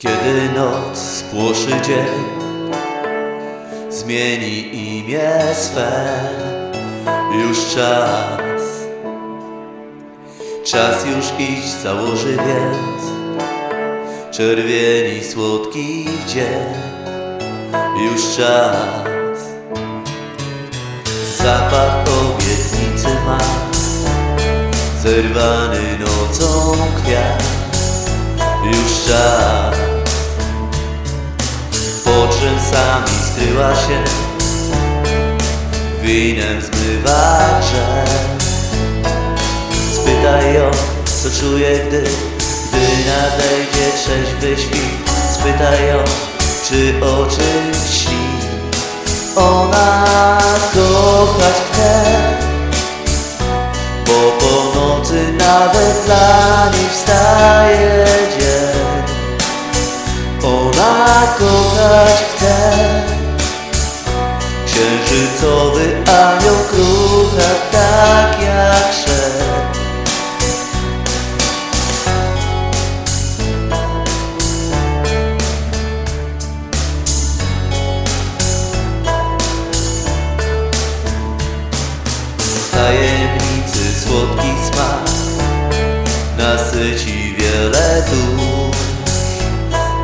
Gdy noc spłoszy dzień Zmieni imię swe. Już czas Czas już iść założy więc Czerwieni słodki dzień. Już czas. Zapach obietnicy ma Zerwany nocą kwiat. Już czas Rzęsami skryła się. Winem zmywa grzech Spytaj ją, co czuje, gdy Gdy nadejdzie trzeźwy świt. Spytaj ją, czy o czymś śni Ona kochać chce Bo po nocy nawet dla niej wstaje nasyci wiele dusz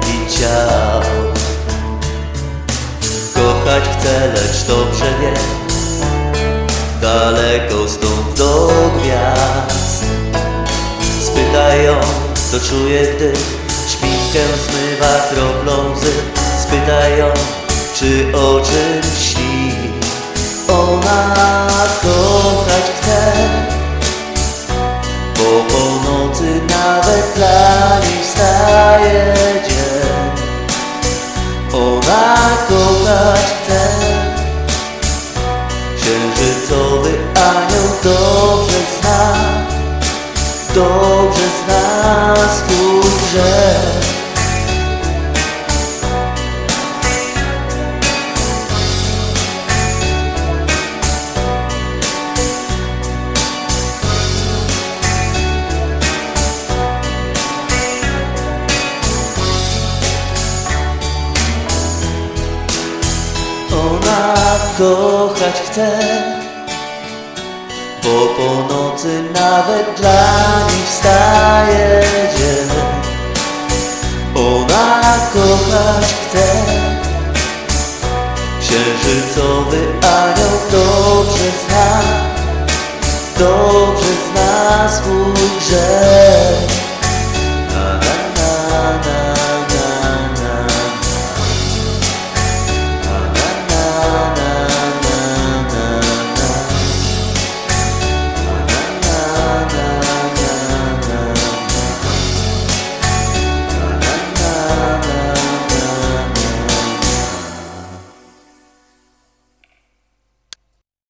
i ciał. Kochać chcę, lecz dobrze wie, daleko stąd do gwiazd. Spytaj ją, co czuje, gdy szpinkę zmywa kroplą łzy. Spytaj ją, czy o czymś śni. Wstaje dzień Ona kochać chce. Księżycowy anioł dobrze zna Dobrze zna swój grzech kochać chce Bo po nocy nawet dla niej wstaje dzień. Ona kochać chce Księżycowy anioł dobrze zna. Dobrze zna swój grzech